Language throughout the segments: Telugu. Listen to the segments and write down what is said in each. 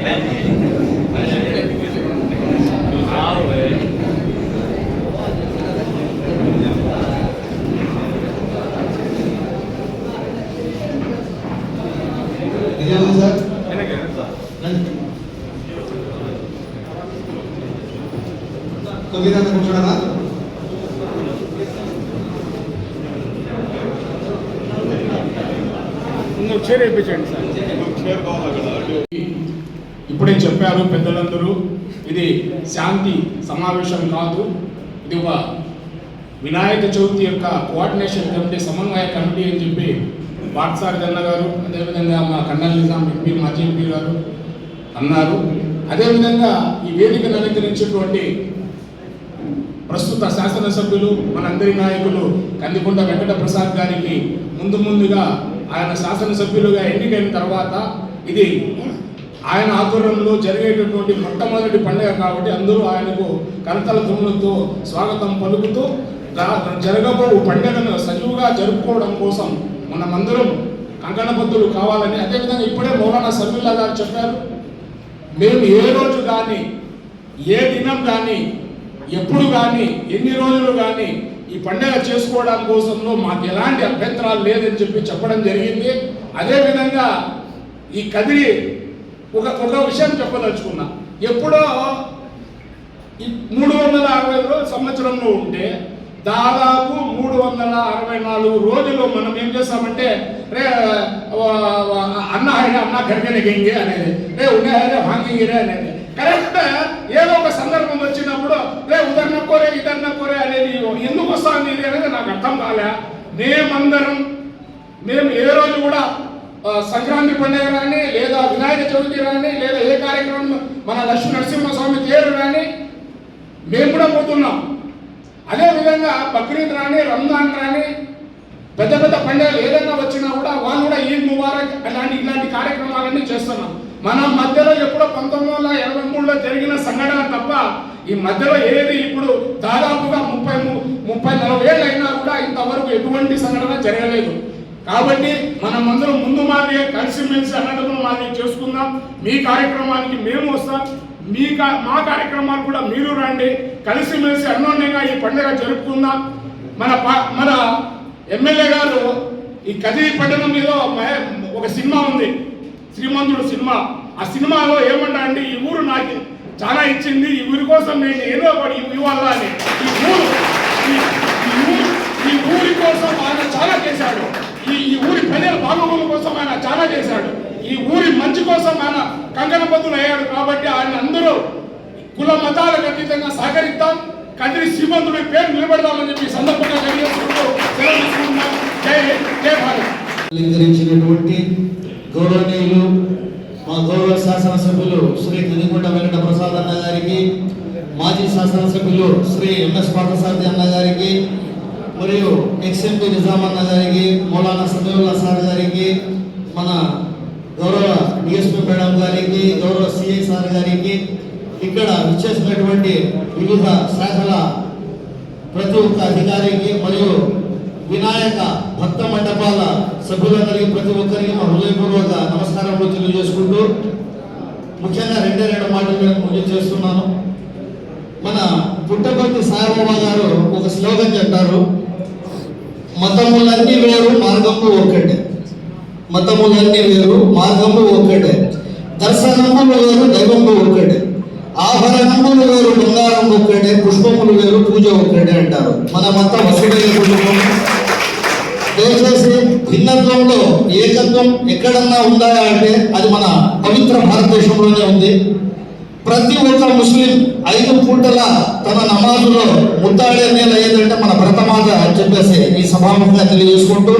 Amen. ఇప్పుడే చెప్పారు పెద్దలందరూ ఇది శాంతి సమావేశం కాదు ఇది ఒక వినాయక చవితి యొక్క కోఆర్డినేషన్ కమిటీ సమన్వయ కమిటీ అని చెప్పి బాట్సారి జన్న గారు అదేవిధంగా మా కన్నల్ నిజాం ఎంపీ మాజీ ఎంపీ గారు అన్నారు. అదేవిధంగా ఈ వేదికను అలంకరించేటువంటి ప్రస్తుత శాసనసభ్యులు మనందరి నాయకులు కందికొండ వెంకట ప్రసాద్ గారికి ముందు ముందుగా ఆయన శాసనసభ్యులుగా ఎన్నికైన తర్వాత ఇది ఆయన ఆధ్వర్యంలో జరిగేటటువంటి మొట్టమొదటి పండుగ కాబట్టి అందరూ ఆయనకు కరతల తుమ్ములతో స్వాగతం పలుకుతూ జరగబో పండుగను సజీవుగా జరుపుకోవడం కోసం మనమందరం కంకణబద్ధులు కావాలని అదేవిధంగా ఇప్పుడే మౌలానా సభ్యుల్లా గారు చెప్పారు మేము ఏ రోజు కానీ ఏ దినం కానీ ఎప్పుడు కానీ ఎన్ని రోజులు కానీ ఈ పండుగ చేసుకోవడం కోసంలో మాకు ఎలాంటి అభ్యంతరాలు లేదని చెప్పి చెప్పడం జరిగింది. అదేవిధంగా ఈ కదిరి ఒక ఒక విషయం చెప్పదలుచుకున్నా. ఎప్పుడో మూడు వందల అరవై సంవత్సరంలో ఉంటే దాదాపు మూడు వందల అరవై నాలుగు రోజులు మనం ఏం చేస్తామంటే రే అన్న హైన అన్న గరికనే గింగే అనేది రే ఉన్న హైన అనేది. కరెక్ట్ ఏదో ఒక సందర్భం వచ్చినప్పుడు రే ఉదర్న కోరే అనేది ఎందుకు వస్తుంది అనేది నాకు అర్థం కాలే. మేమందరం మేము ఏ రోజు కూడా సంక్రాంతి పండుగ రాని లేదా వినాయక చవితి రాని లేదా ఏ కార్యక్రమం మన లక్ష్మీ నరసింహస్వామి తేరు కానీ మేము కూడా పోతున్నాం. అదే విధంగా బక్రీద్ రాని రంజాన్ రాని పెద్ద పెద్ద పండుగలు ఏదైనా వచ్చినా కూడా వాళ్ళు కూడా ఈద్ ముబారక్ అలాంటి ఇలాంటి కార్యక్రమాలన్నీ చేస్తున్నాం. మన మధ్యలో ఎప్పుడో పంతొమ్మిది వందల ఎనభై మూడులో జరిగిన సంఘటన తప్ప ఈ మధ్యలో ఏది ఇప్పుడు దాదాపుగా ముప్పై ము- ముప్పై నలభై ఏళ్ళు అయినా కూడా ఇంతవరకు ఎటువంటి సంఘటన జరగలేదు. కాబట్టి మనం అందరం ముందు మాదిరి కలిసిమెలిసి అన్నదమ్ముల మాదిరి చేసుకుందాం. మీ కార్యక్రమానికి మేము వస్తాం. మీ కా- మా కార్యక్రమాలు కూడా మీరు రండి. కలిసిమెలిసి అన్యోన్యంగా ఈ పండుగ జరుపుకుందాం. మన పా- మన ఎమ్మెల్యే గారు ఈ కదిరి పట్టణం మీద ఒక సినిమా ఉంది. శ్రీమంతుడు సినిమా. ఆ సినిమాలో ఏమంటా అండి ఈ ఊరు నాకు చాలా ఇచ్చింది. ఈ ఊరి కోసం నేను ఏదో ఒకటి ఇవ్వాలా అని. ఈ ఊరు ఈ ఊరి కోసం ఆయన చాలా చేశాడు. ఈ ఈ ఊరి ప్రజల బాగోగుల కోసం ఆయన చాలా చేశాడు. ఈ ఊరి మంచి కోసం ఆయన కంకణబద్దులు అయ్యాడు కాబట్టి ఆయన అందరూ కుల మతాలకు అతీతంగా సహకరిద్దాం. కదిరి శ్రీమంతుడి పేరు నిలబెడదామని చెప్పి సందర్భంగా తెలియజేసుకుంటూ జై జై భారత్. అలంకరించినటువంటి గౌరవనీయులు మా గౌరవ శాసనసభ్యులు శ్రీ కనికొండ వెంకట ప్రసాద్ అన్న గారికి మాజీ శాసనసభ్యులు శ్రీ ఎంఎస్ పార్థసారథి అన్న గారికి మరియు ఎక్స్ఎంపీ నిజామన్న గారికి మౌలానా సమీవుల్లా సార్ గారికి మన గౌరవ డిఎస్పీ మేడం గారికి గౌరవ సిఐ సార్ గారికి ఇక్కడ విచ్చేసినటువంటి వివిధ శాఖల ప్రతి ఒక్క అధికారికి మరియు వినాయక భక్త మండపాల సభ్యులందరికీ ప్రతి ఒక్కరికి మా హృదయపూర్వక నమస్కారములు తెలియజేసుకుంటూ ముఖ్యంగా రెండే రెండు మాటలు నేను ముగించేస్తున్నాను చేస్తున్నాను. మన పుట్టపర్తి సాయిబాబా గారు ఒక స్లోగన్ చెప్పారు. మతములన్నీ వేరు మార్గము ఒకటే మతములన్నీ వేరు మార్గము ఒక్కటే. దర్శనములు వేరు దైవము ఒక్కటే. ఆభరణములు వేరు బంగారం ఒక్కటే. పుష్పములు వేరు పూజ ఒక్కటే అంటారు. మన మతం వసుడైన కుటుంబం. దయచేసి భిన్నత్వంలో ఏకత్వం ఎక్కడన్నా ఉందా అంటే అది మన పవిత్ర భారతదేశంలోనే ఉంది. ప్రతి ఒక్క ముస్లిం ఐదు పూటల తన నమాజులో ముద్దాడే నేల ఏదంటే మన భరతమాత అని చెప్పేసి ఈ సభాముఖంగా తెలియజేసుకుంటూ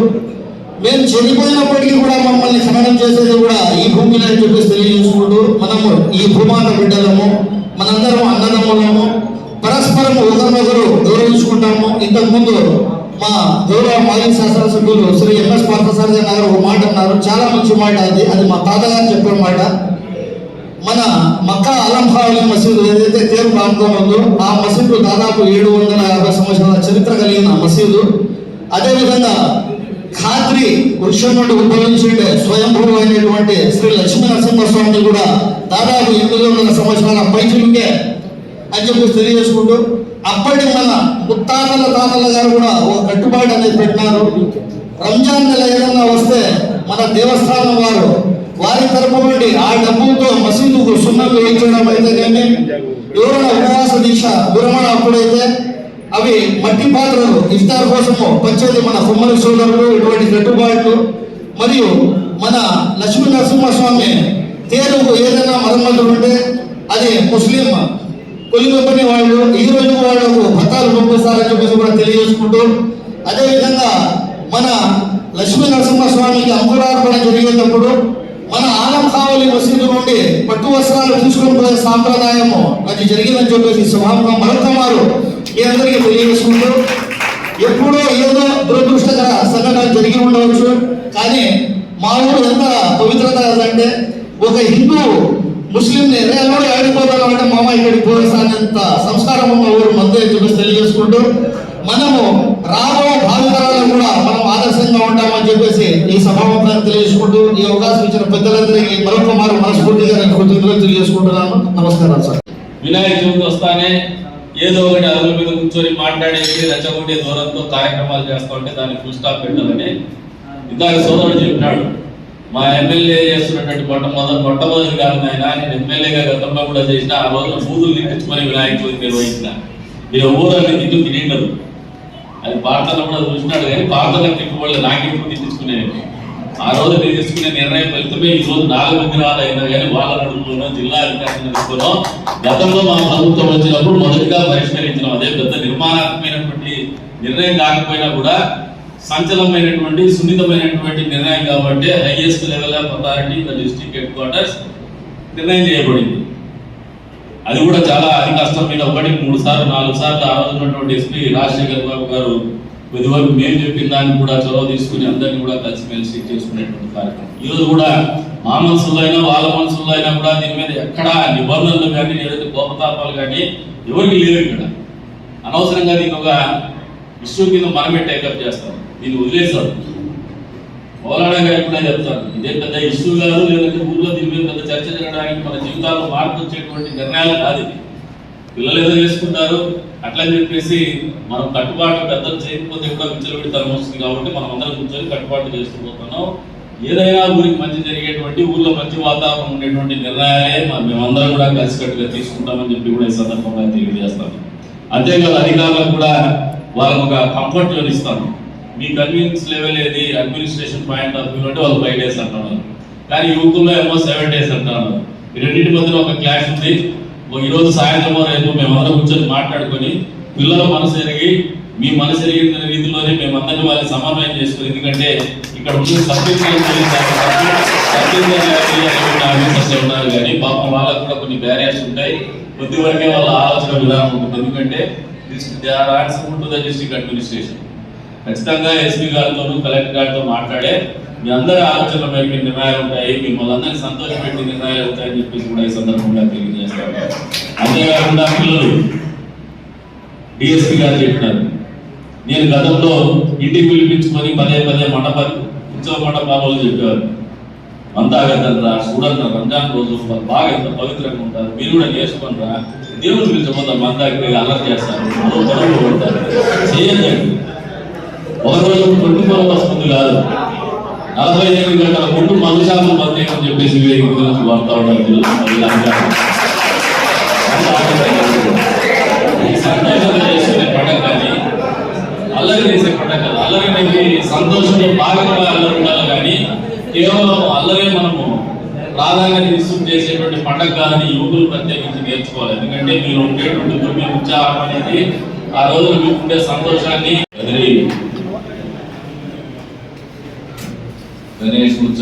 మేము చనిపోయినప్పటికీ కూడా మమ్మల్ని ఖననం చేసేది కూడా ఈ భూమిలో అని చెప్పేసి తెలియజేసుకుంటూ మనము ఈ భూమాత బిడ్డలము మనందరం అన్నదమ్ములము పరస్పరం ఒకరినొకరు గౌరవించుకుంటాము. ఇంతకుముందు మా గౌరవ మాజీ శాసనసభ్యులు శ్రీ ఎంఎస్ పార్థసారథి గారు ఒక మాట అన్నారు. చాలా మంచి మాట అది. అది మా తాతగారు చెప్పిన మాట. మన మక్కా అలంహావలి మసీదు ఏదైతే తేరు ప్రాంతం ఉందో ఆ మసీదు దాదాపు ఏడు వందల యాభై సంవత్సరాల చరిత్ర కలిగిన మసీదు. అదేవిధంగా ఖాద్రి వృక్షం నుండి ఉద్భవించిండే స్వయంభూ అయినటువంటి శ్రీ లక్ష్మీ నరసింహస్వామి కూడా దాదాపు ఎనిమిది వందల సంవత్సరాల పైచులుకే అని చెప్పి తెలియజేసుకుంటూ అప్పటి మన ముత్తాతల తాతల గారు కూడా ఒక కట్టుబాటు అనేది పెట్టినారు. రంజాన్ నెల ఏదైనా వస్తే మన దేవస్థానం వారు వారి తరపు నుండి ఆ డబ్బులతో మసీదుకు సున్నం వేయించడం అయితేనేమి ఎవరైనా ఉపవాస దీక్ష విరమణ అప్పుడైతే అవి మట్టి పాత్రలు ఇఫ్తార్ కోసము పంచేది మన కుమ్మరి సోదరులు ఇటువంటి కట్టుబాట్లు మరియు మన లక్ష్మీ నరసింహస్వామి తేరుకు ఏదైనా మరమ్మతులు ఉంటే అది ముస్లిం కొలిగొప్పని వాళ్ళు ఈ రోజు వాళ్ళకు భర్తాలు పంపిస్తారని చెప్పేసి కూడా తెలియజేసుకుంటూ అదేవిధంగా మన లక్ష్మీ నరసింహస్వామికి అంకురార్పణ జరిగేటప్పుడు మన ఆలం కావలి మసీదు నుండి పట్టు వస్త్రాలు తీసుకుని పోయే సాంప్రదాయము అది జరిగిందని చెప్పేసి స్వభావంగా మరొక మారు మీ అందరికీ తెలియజేసుకుంటూ ఎప్పుడో ఏదో దురదృష్టకర సంఘటన జరిగి ఉండవచ్చు కానీ మా ఊరు ఎంత పవిత్రత అంటే ఒక హిందూ ముస్లింని రే ఎవరు ఆడిపోతాను అంటే మామ ఇక్కడికి పోయేసానంత సంస్కారం ఉన్న ఊరు మందే చెప్పేసి తెలియజేసుకుంటూ మనము రాబో అని చెప్పేసి ఈ సభాముఖాన్ని తెలియజేసుకుంటూ ఈ అవకాశం ఇచ్చిన పెద్దలందరికీ మరొక మారు మనస్ఫూర్తిగా నేను కృతజ్ఞతలు తెలియజేసుకుంటున్నాను. నమస్కారం సార్. వినాయక చవితి వస్తానే ఏదో ఒకటి అదుల మీద కూర్చొని మాట్లాడేసి రెచ్చగొట్టే దూరంతో కార్యక్రమాలు చేస్తా ఉంటే దాన్ని ఫుల్ స్టాప్ పెట్టాలని ఇందాక సోదరుడు చెప్పినాడు. మా ఎమ్మెల్యే చేస్తున్నటువంటి మొట్టమొదటి మొట్టమొదటి కాదు ఆయన నేను ఎమ్మెల్యేగా గతంలో కూడా చేసిన ఆ రోజున పూజలు తిట్టించుకొని వినాయక చవితి నిర్వహించిన ఈ ఊరన్నీ తిట్టు తినిండదు అది పార్తలో కూడా చూసినాడు కానీ పార్తలో తిట్టుకోలేదు నాకెప్పుడు తిట్టించుకునేది ఆ రోజు నేను తీసుకునే నిర్ణయం ఫలితమే ఈ రోజు నాలుగు విగ్రహాలు అయినా కానీ వాళ్ళ నడుపులో జిల్లా అధికారులు నడుపులో గతంలో మా ప్రభుత్వం వచ్చినప్పుడు మొదటిగా పరిష్కరించడం అదే పెద్ద నిర్మాణాత్మకమైనటువంటి నిర్ణయం కాకపోయినా కూడా సంచలనమైనటువంటి సున్నితమైనటువంటి నిర్ణయం కాబట్టి highest level of authority the district headquarters నిర్ణయం చేయబడింది. అది కూడా చాలా అతి కష్టం. మీద ఒకటి మూడు సార్లు నాలుగు సార్లు ఆ రోజు ఉన్నటువంటి ఎస్పీ రాజశేఖర్ బాబు గారు ఇదివరకు మేము చెప్పిన దాన్ని కూడా చొరవ తీసుకుని అందరినీ కూడా కలిసిమెలిసి చేసుకునేటువంటి కార్యక్రమం. ఈ రోజు కూడా మా మనసులో అయినా వాళ్ళ మనసులో అయినా కూడా దీని మీద ఎక్కడా నిబంధనలు కానీ ఏదైతే కోపతాపాలు కానీ ఎవరికి లేవు ఇక్కడ. అనవసరంగా దీన్ని ఒక ఇష్యూ కింద మనమే టేకప్ చేస్తాం. దీన్ని వదిలేస్తాం మౌలానా గారు కూడా చెప్తాను. ఇదే పెద్ద ఇష్యూ కాదు లేదంటే ఊర్లో దీని మీద పెద్ద చర్చ జరగడానికి మన జీవితాల్లో మార్పు వచ్చేటువంటి నిర్ణయాలు కాదు ఇది పిల్లలు ఏదో చేసుకుంటారు అట్లని చెప్పేసి మనం కట్టుబాటు పెద్దలు చేయకపోతే కూడా విచ్చలవిడితనం వస్తుంది కాబట్టి మనం అందరం కూర్చొని కట్టుబాటు చేస్తుపోతున్నాం ఏదైనా ఊరికి మంచి జరిగేటువంటి ఊర్లో మంచి వాతావరణం ఉండేటువంటి నిర్ణయాలే మ- మేమందరం కూడా కలిసికట్టుగా తీసుకుంటామని చెప్పి కూడా ఈ సందర్భంగా తెలియజేస్తాను. అంతేకాదు అధికారులకు కూడా వాళ్ళకు ఒక కంఫర్ట్ జోన్ ఇస్తాను. మీ కన్వీనియన్స్ లెవెల్ ఏది అడ్మినిస్ట్రేషన్ పాయింట్ ఆఫ్ వ్యూ అంటే వాళ్ళు ఫైవ్ డేస్ అంటున్నారు. కానీ యువకుల్లో ఏమో సెవెన్ డేస్ అంటున్నారు. ఈ రెండింటి మధ్యలో ఒక క్లాష్ ఉంది. ఓ ఈ సాయంత్రం రేపు మేమందరం కూర్చొని మాట్లాడుకొని పిల్లల మనసు ఎరిగి మీ మనసు ఎరిగిన రీతిలోనే మేమందరినీ వాళ్ళని సమన్వయం చేసుకుని ఎందుకంటే ఇక్కడ ఉన్న సబ్జెక్ట్ ఉన్నారు కానీ పాపం వాళ్ళకు కూడా కొన్ని బ్యారియర్స్ ఉంటాయి. కొద్ది వరకే వాళ్ళ ఆలోచన విధానం ఉంటుంది. ఎందుకంటే they are answer to the district administration ఖచ్చితంగా ఎస్పీ గారితో కలెక్టర్ గారితో మాట్లాడే మీ అందరి ఆలోచనల మేరకు నిర్ణయాలు ఉంటాయి మిమ్మల్ని అందరినీ సంతోషపెట్టి నిర్ణయాలు ఉంటాయని చెప్పేసి కూడా ఈ సందర్భంగా తెలియజేస్తాను అంతేకాకుండా పిల్లలు డిఎస్పీ గారు చెప్పినారు. నేను గతంలో ఇంటికి పిలిపించుకొని పదే పదే మండప ఉత్సవ మండపాలు చెప్పారు అంతా కదా చూడండి రంజాన్ రోజు బాగా ఎంత పవిత్రంగా ఉంటారు మీరు కూడా నేర్చుకుంటారా దేవుని పిలిచబోతా మందాకి అల్లరి చేస్తారు అదో చేయండి. ఒక రోజు ట్వంటీ ఫోర్ అవర్స్ ముందు కాదు. నలభై ఎనిమిది గంటల ముందు మందు శాతం మంది అని చెప్పేసి వేదిక గురించి వాడుతూ ఉంటారు కానీ అల్లరి చేసే పండగ కాదు అల్లరి అనేది సంతోషంలో భాగంగా అల్లరి ఉండాలి కానీ కేవలం అల్లరే మనము ప్రాధాన్యత ఇస్తూ చేసేటువంటి పండగ కాదని యువకులు ప్రత్యేకించి నేర్చుకోవాలి. ఎందుకంటే మీరు ఉండేటువంటి దుర్మి ఉత్సాహం అనేది ఆ రోజున మీకుండే సంతోషాన్ని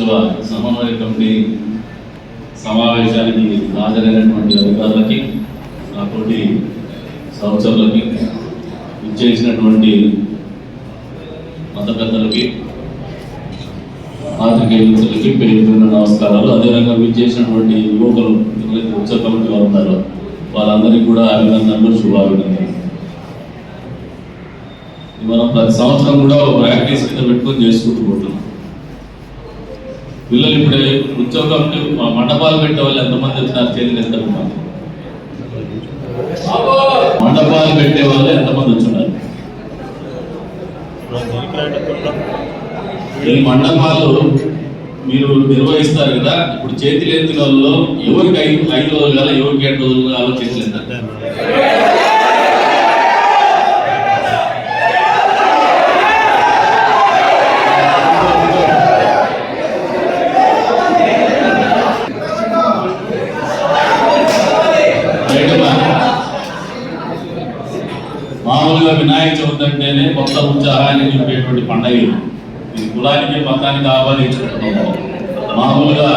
వదిలి సమన్వయ కమిటీ సమావేశానికి హాజరైనటువంటి అధికారులకి నాతోటి సంవత్సరాలకి ఇచ్చేసినటువంటి మత పెద్దలకి పాత్రికేయులకి పేరు పేరున నమస్కారాలు. అదేవిధంగా విచ్చేసినటువంటి యువకులు ఎవరైతే ఉత్సవ కమిటీ వారు ఉన్నారో వాళ్ళందరికీ కూడా అభినందనలు శుభాభినందనలు. మనం ప్రతి సంవత్సరం కూడా ప్రాక్టీస్ కింద పెట్టుకొని చేసుకుంటూ పోతున్నాం. పిల్లలు ఇప్పుడు ఉద్యోగం మండపాలు పెట్టే వాళ్ళు ఎంతమంది వచ్చినారు చేతులు ఎంత మండపాలు పెట్టే వాళ్ళు ఎంతమంది వచ్చినారు ఈ మండపాలు మీరు నిర్వహిస్తారు కదా ఇప్పుడు చేతులు ఎత్తిన వాళ్ళు ఎవరికి ఐదు ఐదు రోజులు కావాలి ఎవరికి ఏడు రోజులు కావాలో చేతులు ఎత్తారు వినాయక చవితి అంటేనే కొత్త ఉత్సాహాన్ని నింపేటువంటి పండగ ఇది. కులానికి మతానికి ఆహ్వానించుకుంటున్నాము మామూలుగా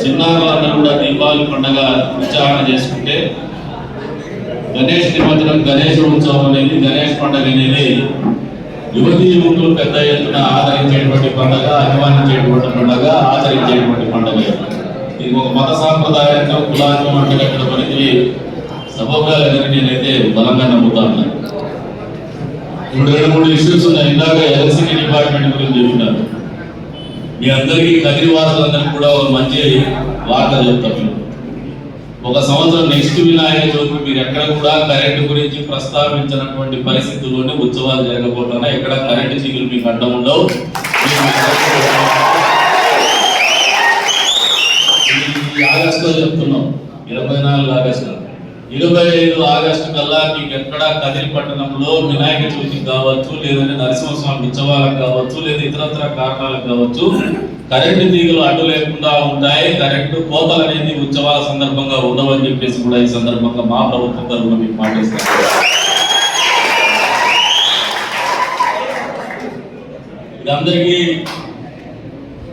చిన్నారులందరూ కూడా దీపావళి పండగ ఉత్సాహం చేసుకుంటే గణేష్ నిమజ్జనం గణేష్ ఉత్సవం అనేది గణేష్ పండగ అనేది యువతి యువకులు పెద్ద ఎత్తున ఆదరించేటువంటి పండగ అభిమానించేటువంటి పండగ ఆచరించేటువంటి పండగ ఇది. ఒక మత సాంప్రదాయంగా కులాన్ని అక్కడ అనేది సబబ్గా లేదని నేనైతే బలంగా నమ్ముతాను. రెండు వేల మూడు ఇష్యూస్ ఉన్నాయి. ఇందాక ఎలక్ట్రిసిటీ డిపార్ట్మెంట్ గురించి చెప్పినారు. మీ అందరికీ కదిరి వాసులందరికీ కూడా ఒక మంచి వార్త చెప్తాను ఒక సంవత్సరం నెక్స్ట్ వినాయక చవితి మీరు ఎక్కడ కూడా కరెంటు గురించి ప్రస్తావించినటువంటి పరిస్థితుల్లోనే ఉత్సవాలు జరగబోతున్నా. ఎక్కడ కరెంటు చీకులు మీకు అడ్డం ఉండవు. ఆగస్టులో చెప్తున్నాం. ఇరవై నాలుగు ఆగస్టులో ఇరవై ఐదు ఆగస్టు కల్లా మీకు ఎక్కడ కదిరి పట్టణంలో వినాయక చవితి కావచ్చు లేదంటే నరసింహస్వామి ఉత్సవాలకు కావచ్చు లేదా ఇతరత్ర కారణాలకు కావచ్చు కరెంటు తీగలు అడ్డు లేకుండా ఉంటాయి. కరెంటు కోతలు అనేది ఉత్సవాల సందర్భంగా ఉండవని చెప్పేసి కూడా ఈ సందర్భంగా మా ప్రభుత్వం తరఫున మీకు పాటిస్తాం ఇది అందరికీ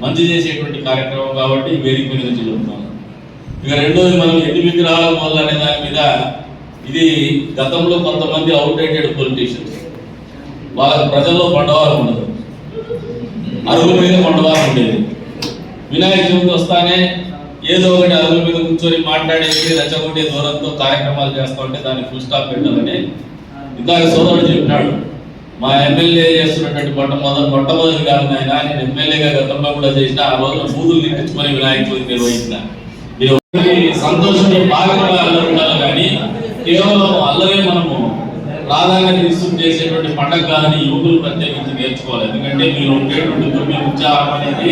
మంచి చేసేటువంటి కార్యక్రమం కాబట్టి వేదిక మీద నుంచి ఇక రెండోది మనం ఎన్ని విగ్రహాల వల్ల అనే దాని మీద ఇది గతంలో కొంతమంది అవుట్డేటెడ్ పొలిటీషియన్స్ వాళ్ళ ప్రజల్లో బండవారం ఉండదు. అరుగు మీద బండవారం ఉండేది. వినాయక చవితి వస్తానే ఏదో ఒకటి అరుగు మీద కూర్చొని మాట్లాడేసి రచ్చగొట్టే దూరంతో కార్యక్రమాలు చేస్తా ఉంటే దాన్ని ఫుల్ స్టాప్ పెట్టాలని ఇందాక సోదరుడు చెప్పినాడు. మా ఎమ్మెల్యే చేస్తున్నటువంటి మొట్టమొదటి మొట్టమొదటి కాదు ఆయన నేను ఎమ్మెల్యేగా గతంలో కూడా చేసిన ఆ రోజున బూదులు నిర్మించుకొని వినాయక చవితి నిర్వహించిన సంతోషంలో భాగంగా అల్లరి ఉండాలి కానీ కేవలం అల్లరే మనము ప్రాధాన్యత ఇస్తూ చేసేటువంటి పండగ కాదని యువకులు ప్రత్యేకించి నేర్చుకోవాలి. ఎందుకంటే మీరు ఉండేటువంటి దుర్మి ఉత్సాహం అనేది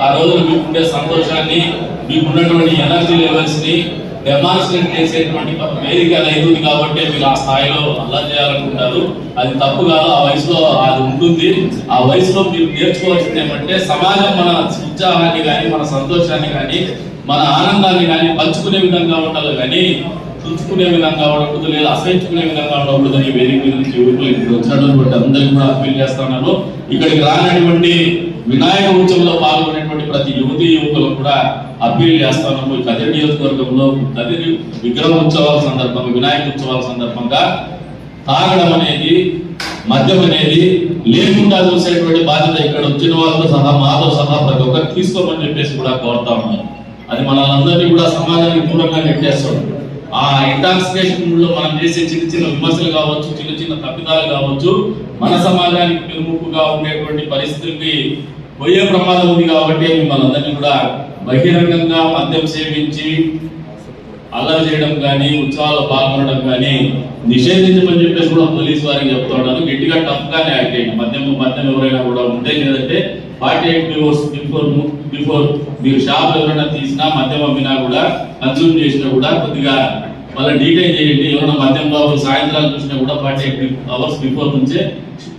ఆ రోజున మీకు ఉండే సంతోషాన్ని మీకున్నటువంటి ఎనర్జీ లెవెల్స్ని డెమాన్స్ట్రేట్ చేసేటువంటి వేదిక అది కాబట్టి మీరు ఆ స్థాయిలో అలా చేయాలనుకుంటారు. అది తప్పు కాదు ఆ వయసులో అది ఉంటుంది. ఆ వయసులో మీరు నేర్చుకోవాల్సింది ఏమంటే సమాజం మన ఉత్సాహాన్ని కానీ మన సంతోషాన్ని కానీ మన ఆనందాన్ని కానీ పంచుకునే విధంగా ఉండాలి కానీ తుంచుకునే విధంగా ఉండకూడదు లేదా అసహించుకునే విధంగా ఉండకూడదు అని వేదిక మీద నుంచి యువకులు వచ్చినటువంటి అందరికీ కూడా అప్పీల్ చేస్తున్నాను ఇక్కడికి రానటువంటి వినాయక ఉత్సవంలో పాల్గొనేటువంటి ప్రతి యువతి యువకులకు కూడా అప్పీల్ చేస్తున్నాము ఈ కదిరి నియోజకవర్గంలో కదిరి విగ్రహ ఉత్సవాల సందర్భంగా వినాయక ఉత్సవాల సందర్భంగా తాగడం అనేది మద్యం అనేది లేకుండా చూసేటువంటి బాధ్యత ఇక్కడ వచ్చిన వాళ్ళతో సహా మాతో సహా ప్రతి ఒక్కరు తీసుకోమని చెప్పేసి కూడా కోరుతా ఉన్నాను అది మనల్ని కూడా సమాజానికి దూరంగా నెట్టేస్తుంది. ఆ ఇంటాక్సికేషన్లో మనం చేసే చిన్న చిన్న విమర్శలు కావచ్చు చిన్న చిన్న తప్పిదాలు కావచ్చు మన సమాజానికి పెరుముప్పుగా ఉండేటువంటి పరిస్థితులకి పోయే ప్రమాదం ఉంది కాబట్టి మిమ్మల్ని అందరినీ కూడా బహిరంగంగా మద్యం సేవించి అల్లరి చేయడం కానీ ఉత్సవాల్లో పాల్గొనడం కానీ నిషేధించమని చెప్పేసి కూడా పోలీసు వారికి చెప్తా ఉన్నాను గట్టిగా టఫ్ గానే యాక్ట్ చేయండి. మద్యం మద్యం ఎవరైనా కూడా ఉంటే లేదంటే forty eight before before before మీరు షాప్ ఎవరైనా తీసినా మద్యం అమ్మినా కూడా కన్సూమ్ చేసినా కూడా కొద్దిగా మళ్ళీ డీటెయిల్ చేయండి. ఎవరైనా మద్యం బాబు సాయంత్రాలు చూసినా కూడా ఫార్టీ ఎయిట్ అవర్స్ బిఫోర్ నుంచే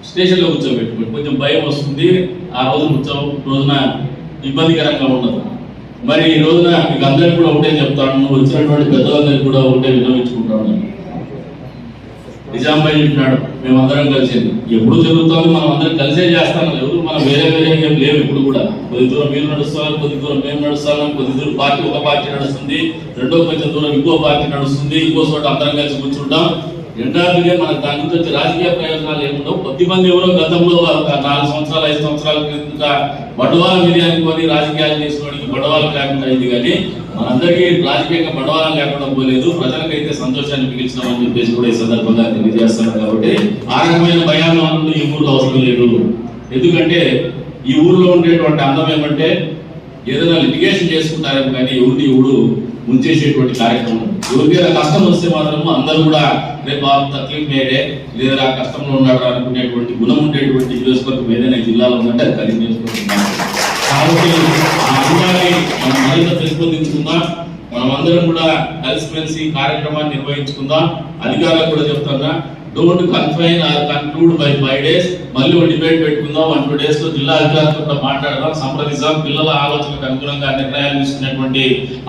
స్టేషన్లో కూర్చోబెట్టుకోండి. కొంచెం భయం వస్తుంది. ఆ రోజు ఉత్సవం రోజున ఇబ్బందికరంగా ఉండదు. మరి ఈ రోజున మీకు అందరికి కూడా ఒకటే చెప్తాను. వచ్చినటువంటి పెద్దలందరికీ కూడా ఒకటే విన్నవించుకుంటాను. నిజాంబాయి చెప్పినాడు. మేమందరం కలిసింది ఎప్పుడు జరుగుతుంది? మనం అందరం కలిసే చేస్తాం. ఎవరు మనం వేరే వేరే ఏం లేవు ఇప్పుడు కూడా. కొద్ది దూరం మీరు నడుస్తాం కొద్ది దూరం మేము నడుస్తాం కొద్ది దూరం పార్టీ ఒక పార్టీ నడుస్తుంది రెండో కొంచెం దూరం ఇంకో పార్టీ నడుస్తుంది ఇంకో చోట అందరం కలిసి కూర్చుంటాం. ఎండాదిగా మనకు దాని నుంచి వచ్చే రాజకీయ ప్రయోజనాలు ఏముండవు. కొద్ది మంది ఎవరో గతంలో నాలుగు సంవత్సరాలు ఐదు సంవత్సరాల క్రిందట బడవాల విజయానికి కొని రాజకీయాలు చేసుకోవడానికి బడవాలు లేకుండా అయింది కానీ మనందరికీ రాజకీయంగా బడవాలం లేకుండా పోలేదు. ప్రజలకైతే సంతోషాన్ని మిగిల్చినామని చెప్పేసి కూడా ఈ సందర్భంగా తెలియజేస్తున్నాం కాబట్టి ఆ రకమైన భయాలు ఈ ఊళ్ళో అవసరం లేదు. ఎందుకంటే ఈ ఊర్లో ఉండేటువంటి అందం ఏమంటే ఏదైనా లిటిగేషన్ చేసుకుంటారేమో కానీ ఎవరిని ఎవడు ముంచేసేటువంటి కార్యక్రమం. ఎవరికైనా కష్టం వస్తే మాత్రము అందరూ కూడా రేపు బాబు తక్లీఫ్ మేడే లేదా కష్టంలో ఉన్నాడు అనుకునేటువంటి గుణం ఉండేటువంటి నియోజకవర్గం ఏదైనా జిల్లాలో ఉందంటే అది కలిగి నియోజకవర్గం కాబట్టి ఆ అంశాన్ని మనం మరింత పెంపొందించుకుందాం. మనం అందరం కూడా కలిసిమెలిసి ఈ కార్యక్రమాన్ని నిర్వహించుకుందాం. అధికారులకు కూడా చెప్తున్నా don't confine or conclude by five days మళ్ళీ ఒక డిబేట్ పెట్టుకుందాం. వన్ టూ డేస్లో జిల్లా అధికారులతో మాట్లాడదాం. సంప్రదిస్తాం పిల్లల ఆలోచనకు అనుగుణంగా నిర్ణయాలు తీసుకునేటువంటి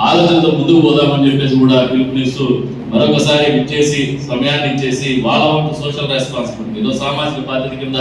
ఆలోచనతో ముందుకు పోదామని చెప్పేసి కూడా పిలుపునిస్తూ మరొకసారి ఇచ్చేసి సమయాన్ని ఇచ్చేసి వాళ్ళ వంతు సోషల్ రెస్పాన్సిబిలిటీ సామాజిక బాధ్యత కింద